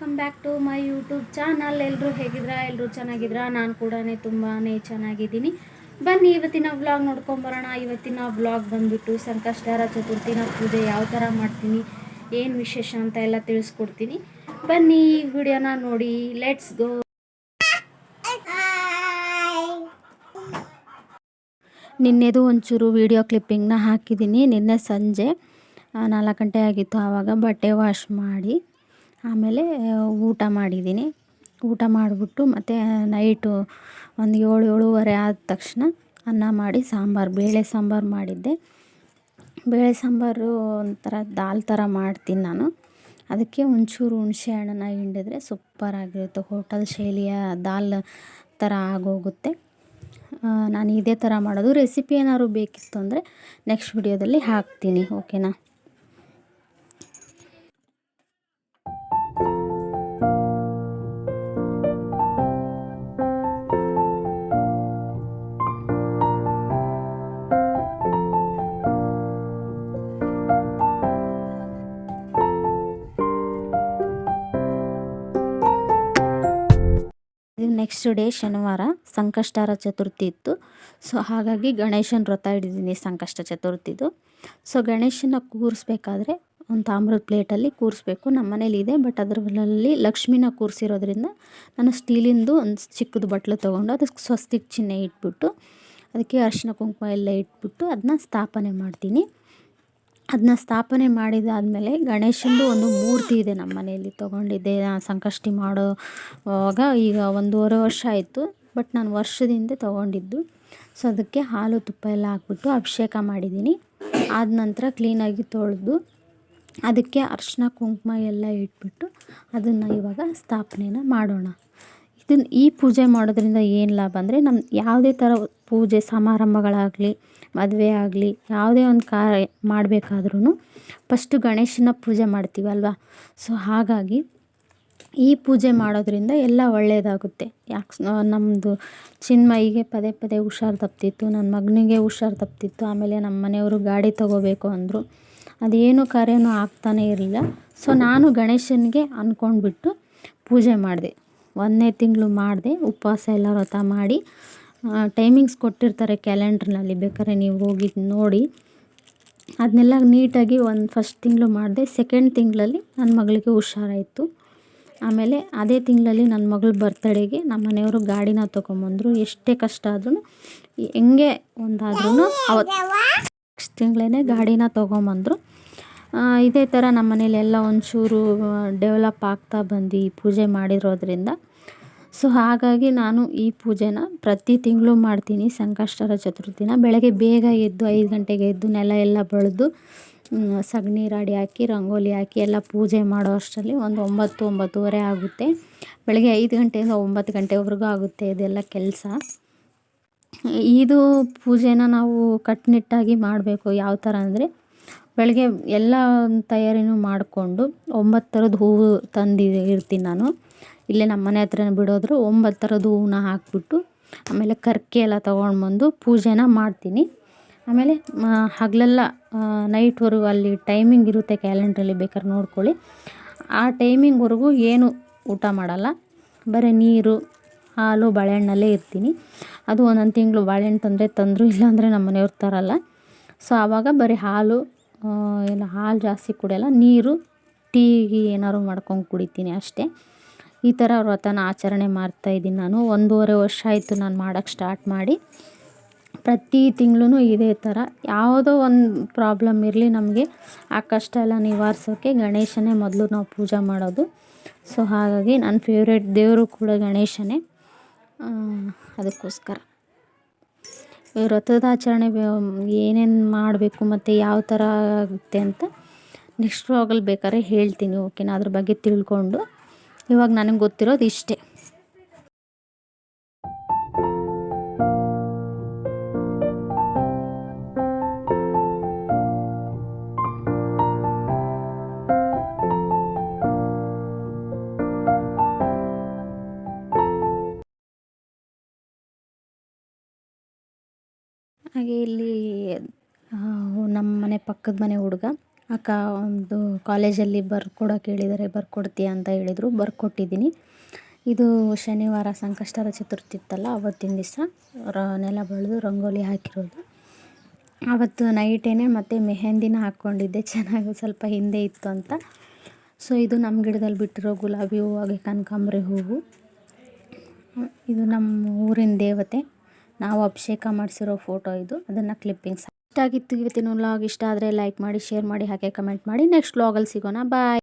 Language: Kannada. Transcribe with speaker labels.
Speaker 1: Welcome back to my YouTube channel ಎಲ್ಲರೂ ಹೇಗಿದ್ರಾ? ಎಲ್ಲರೂ ಚೆನ್ನಾಗಿದ್ರಾ? ನಾನು ಕೂಡ ತುಂಬಾ ಚೆನ್ನಾಗಿದ್ದೀನಿ. ಬನ್ನಿ, ಇವತ್ತಿನ ವ್ಲಾಗ್ ನೋಡ್ಕೊಂಬರೋಣ ಇವತ್ತಿನ ವ್ಲಾಗ್ ಬಂದುಬಿಟ್ಟು ಸಂಕಷ್ಟಾರ ಚತುರ್ಥಿನ ಪೂಜೆ ಯಾವ ಥರ ಮಾಡ್ತೀನಿ, ಏನು ವಿಶೇಷ ಅಂತ ಎಲ್ಲ ತಿಳಿಸ್ಕೊಡ್ತೀನಿ. ಬನ್ನಿ, ವಿಡಿಯೋನ ನೋಡಿ. ಲೆಟ್ಸ್ ಗೋ ನಿನ್ನೆದು ಒಂಚೂರು ವಿಡಿಯೋ ಕ್ಲಿಪ್ಪಿಂಗ್ನ ಹಾಕಿದ್ದೀನಿ. ನಿನ್ನೆ ಸಂಜೆ ನಾಲ್ಕು ಗಂಟೆ ಆಗಿತ್ತು ಆವಾಗ ಬಟ್ಟೆ ವಾಶ್ ಮಾಡಿ. ಆಮೇಲೆ ಊಟ ಮಾಡಿದ್ದೀನಿ. ಊಟ ಮಾಡಿಬಿಟ್ಟು ಮತ್ತು ನೈಟು ಒಂದು ಏಳು, ಏಳೂವರೆ ಆದ ತಕ್ಷಣ ಅನ್ನ ಮಾಡಿ ಸಾಂಬಾರು, ಬೇಳೆ ಸಾಂಬಾರು ಮಾಡಿದ್ದೆ. ಬೇಳೆ ಸಾಂಬಾರು ಒಂಥರ ದಾಲ್ ಥರ ಮಾಡ್ತೀನಿ ನಾನು. ಅದಕ್ಕೆ ಒಂಚೂರು ಹುಣಸೆ ಹಣ್ಣನ್ನ ಹಿಂಡಿದ್ರೆ ಸೂಪರಾಗಿರುತ್ತೆ ಹೋಟೆಲ್ ಶೈಲಿಯ ದಾಲ್ ಥರ ಆಗೋಗುತ್ತೆ. ನಾನು ಇದೇ ಥರ ಮಾಡೋದು. ರೆಸಿಪಿ ಏನಾದ್ರು ಬೇಕಿತ್ತು ಅಂದರೆ ನೆಕ್ಸ್ಟ್ ವಿಡಿಯೋದಲ್ಲಿ ಹಾಕ್ತೀನಿ ಓಕೆನಾ ನೆಕ್ಸ್ಟ್ ಡೇ ಶನಿವಾರ ಸಂಕಷ್ಟಾರ ಚತುರ್ಥಿ ಇತ್ತು. ಸೊ ಹಾಗಾಗಿ ಗಣೇಶನ ವ್ರತ ಹಿಡಿದೀನಿ ಸಂಕಷ್ಟ ಚತುರ್ಥಿದು. ಸೊ ಗಣೇಶನ ಕೂರಿಸ್ಬೇಕಾದ್ರೆ ಒಂದು ತಾಮ್ರದ ಪ್ಲೇಟಲ್ಲಿ ಕೂರಿಸ್ಬೇಕು. ನಮ್ಮ ಮನೇಲಿ ಇದೆ ಬಟ್ ಅದರಲ್ಲಿ ಲಕ್ಷ್ಮಿನ ಕೂರಿಸಿರೋದ್ರಿಂದ ನಾನು ಸ್ಟೀಲಿಂದು ಒಂದು ಚಿಕ್ಕದು ಬಟ್ಲು ತೊಗೊಂಡು ಅದಕ್ಕೆ ಸ್ವಸ್ತಿಕ್ ಚಿಹ್ನೆ ಇಟ್ಬಿಟ್ಟು, ಅದಕ್ಕೆ ಅರಿಶಿನ ಕುಂಕುಮ ಎಲ್ಲ ಇಟ್ಬಿಟ್ಟು ಅದನ್ನ ಸ್ಥಾಪನೆ ಮಾಡ್ತೀನಿ. ಅದನ್ನ ಸ್ಥಾಪನೆ ಮಾಡಿದಾದಮೇಲೆ ಗಣೇಶಂದು ಒಂದು ಮೂರ್ತಿ ಇದೆ ನಮ್ಮ ಮನೆಯಲ್ಲಿ ತೊಗೊಂಡಿದ್ದೆ. ಸಂಕಷ್ಟಿ ಮಾಡೋವಾಗ ಈಗ ಒಂದೂವರೆ ವರ್ಷ ಆಯಿತು. ಬಟ್ ನಾನು ವರ್ಷದಿಂದ ತೊಗೊಂಡಿದ್ದು. ಸೊ ಅದಕ್ಕೆ ಹಾಲು, ತುಪ್ಪ ಎಲ್ಲ ಹಾಕ್ಬಿಟ್ಟು ಅಭಿಷೇಕ ಮಾಡಿದ್ದೀನಿ. ಆದ ನಂತರ ಕ್ಲೀನಾಗಿ ತೊಳೆದು ಅದಕ್ಕೆ ಅರಿಶಿನ ಕುಂಕುಮ ಎಲ್ಲ ಇಟ್ಬಿಟ್ಟು ಅದನ್ನು ಇವಾಗ ಸ್ಥಾಪನೆನ ಮಾಡೋಣ. ಇದನ್ನು ಈ ಪೂಜೆ ಮಾಡೋದ್ರಿಂದ ಏನು ಲಾಭ ಅಂದರೆ ನಮ್ಮ ಯಾವುದೇ ಥರ ಪೂಜೆ, ಸಮಾರಂಭಗಳಾಗಲಿ ಮದುವೆ ಆಗಲಿ, ಯಾವುದೇ ಒಂದು ಕಾರ್ಯ ಮಾಡಬೇಕಾದ್ರೂ ಫಸ್ಟು ಗಣೇಶನ ಪೂಜೆ ಮಾಡ್ತೀವಲ್ವ ಸೊ ಹಾಗಾಗಿ ಈ ಪೂಜೆ ಮಾಡೋದ್ರಿಂದ ಎಲ್ಲ ಒಳ್ಳೆಯದಾಗುತ್ತೆ ಯಾಕೆ ನಮ್ಮದು ಚಿನ್ಮಯಿಗೆ ಪದೇ ಪದೇ ಹುಷಾರು ತಪ್ತಿತ್ತು ನನ್ನ ಮಗನಿಗೆ ಹುಷಾರು ತಪ್ತಿತ್ತು, ಆಮೇಲೆ ನಮ್ಮ ಮನೆಯವರು ಗಾಡಿ ತೊಗೋಬೇಕು ಅಂದರು. ಅದೇನು ಕಾರ್ಯನೂ ಆಗ್ತಾನೇ ಇರಲಿಲ್ಲ. ಸೊ ನಾನು ಗಣೇಶನಿಗೆ ಅಂದ್ಕೊಂಡ್ಬಿಟ್ಟು ಪೂಜೆ ಮಾಡಿದೆ. ಒಂದನೇ ತಿಂಗಳು ಮಾಡಿದೆ, ಉಪವಾಸ ಎಲ್ಲ ವ್ರತ ಮಾಡಿ. ಟೈಮಿಂಗ್ಸ್ ಕೊಟ್ಟಿರ್ತಾರೆ ಕ್ಯಾಲೆಂಡ್ರ್ನಲ್ಲಿ ಬೇಕಾದ್ರೆ ನೀವು ಹೋಗಿ ನೋಡಿ. ಅದನ್ನೆಲ್ಲ ನೀಟಾಗಿ ಒಂದು ಫಸ್ಟ್ ತಿಂಗಳು ಮಾಡಿದೆ ಸೆಕೆಂಡ್ ತಿಂಗಳಲ್ಲಿ ನನ್ನ ಮಗಳಿಗೆ ಹುಷಾರಾಯಿತು. ಆಮೇಲೆ ಅದೇ ತಿಂಗಳಲ್ಲಿ ನನ್ನ ಮಗಳ ಬರ್ತಡೇಗೆ ನಮ್ಮ ಮನೆಯವರು ಗಾಡಿನ ತೊಗೊಂಬಂದರು. ಎಷ್ಟೇ ಕಷ್ಟ ಆದ್ರೂ ಹೆಂಗೆ ಒಂದಾದ್ರೂ ಅವತ್ತು ತಿಂಗಳೇ ಗಾಡಿನ ತೊಗೊಂಬಂದರು. ಇದೇ ಥರ ನಮ್ಮ ಮನೇಲೆಲ್ಲ ಒಂಚೂರು ಡೆವಲಪ್ ಆಗ್ತಾ ಬಂದು ಪೂಜೆ ಮಾಡಿರೋದ್ರಿಂದ. ಸೊ ಹಾಗಾಗಿ ನಾನು ಈ ಪೂಜೆನ ಪ್ರತಿ ತಿಂಗಳು ಮಾಡ್ತೀನಿ ಸಂಕಷ್ಟರ ಚತುರ್ಥಿನ. ಬೆಳಗ್ಗೆ ಬೇಗ ಎದ್ದು ಐದು ಗಂಟೆಗೆ ಎದ್ದು ನೆಲ ಎಲ್ಲ ಬಳಿದು ಸಗಣಿ ರಾಡಿ ಹಾಕಿ, ರಂಗೋಲಿ ಹಾಕಿ ಎಲ್ಲ ಪೂಜೆ ಮಾಡೋ ಅಷ್ಟರಲ್ಲಿ ಒಂದು ಒಂಬತ್ತು, ಒಂಬತ್ತುವರೆ ಆಗುತ್ತೆ. ಬೆಳಗ್ಗೆ ಐದು ಗಂಟೆಯಿಂದ ಒಂಬತ್ತು ಗಂಟೆವರೆಗೂ ಆಗುತ್ತೆ ಇದೆಲ್ಲ ಕೆಲಸ. ಇದು ಪೂಜೆನ ನಾವು ಕಟ್ಟುನಿಟ್ಟಾಗಿ ಮಾಡಬೇಕು ಯಾವ ಥರ ಅಂದರೆ, ಬೆಳಗ್ಗೆ ಎಲ್ಲ ತಯಾರಿನೂ ಮಾಡಿಕೊಂಡು ಒಂಬತ್ತು ಥರದ ಹೂವು ತಂದು ಇರ್ತೀನಿ ನಾನು. ಇಲ್ಲೇ ನಮ್ಮ ಮನೆ ಹತ್ರನೇ ಬಿಡೋದ್ರು ಒಂಬತ್ತು ಥರದ ಹೂವನ್ನ ಹಾಕ್ಬಿಟ್ಟು ಆಮೇಲೆ ಕರ್ಕೆ ಎಲ್ಲ ತೊಗೊಂಡು ಬಂದು ಪೂಜೆನ ಮಾಡ್ತೀನಿ. ಆಮೇಲೆ ಹಗಲೆಲ್ಲ ನೈಟ್ವರೆಗೂ ಅಲ್ಲಿ ಟೈಮಿಂಗ್ ಇರುತ್ತೆ ಕ್ಯಾಲೆಂಡ್ರಲ್ಲಿ ಬೇಕಾದ್ರೆ ನೋಡ್ಕೊಳ್ಳಿ. ಆ ಟೈಮಿಂಗ್ವರೆಗೂ ಏನು ಊಟ ಮಾಡಲ್ಲ. ಬರೀ ನೀರು, ಹಾಲು, ಬಾಳೆಹಣ್ಣಲ್ಲೇ ಇರ್ತೀನಿ. ಅದು ಒಂದೊಂದು ತಿಂಗಳು ಬಾಳೆಹಣ್ಣು ತಂದರೆ ತಂದರು, ಇಲ್ಲಾಂದರೆ ನಮ್ಮ ಮನೆಯವ್ರು ತರಲ್ಲ. ಸೊ ಆವಾಗ ಬರೀ ಹಾಲು ಎಲ್ಲ ಹಾಲು ಜಾಸ್ತಿ ಕುಡಿಯಲ್ಲ, ನೀರು, ಟೀ ಏನಾದ್ರು ಮಾಡ್ಕೊಂಡು ಕುಡಿತೀನಿ ಅಷ್ಟೇ. ಈ ಥರ ವ್ರತನ ಆಚರಣೆ ಮಾಡ್ತಾಯಿದ್ದೀನಿ ನಾನು. ಒಂದೂವರೆ ವರ್ಷ ಆಯಿತು ನಾನು ಮಾಡೋಕ್ಕೆ ಸ್ಟಾರ್ಟ್ ಮಾಡಿ. ಪ್ರತಿ ತಿಂಗಳೂ ಇದೇ ಥರ. ಯಾವುದೋ ಒಂದು ಪ್ರಾಬ್ಲಮ್ ಇರಲಿ ನಮಗೆ, ಆ ಕಷ್ಟ ಎಲ್ಲ ನಿವಾರಿಸೋಕ್ಕೆ ಗಣೇಶನೇ ಮೊದಲು ನಾವು ಪೂಜೆ ಮಾಡೋದು. ಸೊ, ಹಾಗಾಗಿ ನನ್ನ ಫೇವ್ರೇಟ್ ದೇವರು ಕೂಡ ಗಣೇಶನೇ. ಅದಕ್ಕೋಸ್ಕರ. ವ್ರತದ ಆಚರಣೆ ಏನೇನು ಮಾಡಬೇಕು ಮತ್ತು ಯಾವ ಥರ ಆಗುತ್ತೆ ಅಂತ ನೆಕ್ಸ್ಟ್ ವ್ಲಾಗಲ್ಲಿ ಬೇಕಾದ್ರೆ ಹೇಳ್ತೀನಿ ಓಕೆನಾ ಅದ್ರ ಬಗ್ಗೆ ತಿಳ್ಕೊಂಡು. ಇವಾಗ ನನಗೆ ಗೊತ್ತಿರೋದು ಇಷ್ಟೇ. ಹಾಗೆ ಇಲ್ಲಿ ನಮ್ಮ ಮನೆ ಪಕ್ಕದ ಮನೆ ಹುಡುಗ. ಅಕ್ಕ ಒಂದು ಕಾಲೇಜಲ್ಲಿ ಬರ್ಕೊಡೋಕೆ ಹೇಳಿದ್ದಾರೆ, ಬರ್ಕೊಡ್ತೀಯಾ ಅಂತ ಹೇಳಿದರು. ಬರ್ಕೊಟ್ಟಿದ್ದೀನಿ. ಇದು ಶನಿವಾರ ಸಂಕಷ್ಟರ ಚತುರ್ಥಿ ಇತ್ತಲ್ಲ ಆವತ್ತಿನ ದಿವಸ ರ, ನೆಲ ಬಳಿದು ರಂಗೋಲಿ ಹಾಕಿರೋದು. ಆವತ್ತು ನೈಟೇನೆ ಮತ್ತು ಮೆಹೆಂದಿನ ಹಾಕ್ಕೊಂಡಿದ್ದೆ, ಚೆನ್ನಾಗಿ ಸ್ವಲ್ಪ ಹಿಂದೆ ಇತ್ತು ಅಂತ. ಸೊ, ಇದು ನಮ್ಮ ಗಿಡದಲ್ಲಿ ಬಿಟ್ಟಿರೋ ಗುಲಾಬಿ ಹೂವು ಹಾಗೆ ಕನಕಾಂಬ್ರಿ ಹೂವು. ಇದು ನಮ್ಮ ಊರಿನ ದೇವತೆ. ನಾವು ಅಭಿಷೇಕ ಮಾಡಿಸಿರೋ ಫೋಟೋ ಇದು. ಅದನ್ನು ಕ್ಲಿಪ್ಪಿಂಗ್ಸ್ ಇಷ್ಟ ಆಗಿತ್ತು ಇವತ್ತಿನ ವ್ಲಾಗ್ ಇಷ್ಟ ಆದರೆ ಲೈಕ್ ಮಾಡಿ ಶೇರ್ ಮಾಡಿ, ಹಾಗೆ ಕಮೆಂಟ್ ಮಾಡಿ. ನೆಕ್ಸ್ಟ್ ವ್ಲಾಗಲ್ಲಿ ಸಿಗೋಣ. ಬಾಯ್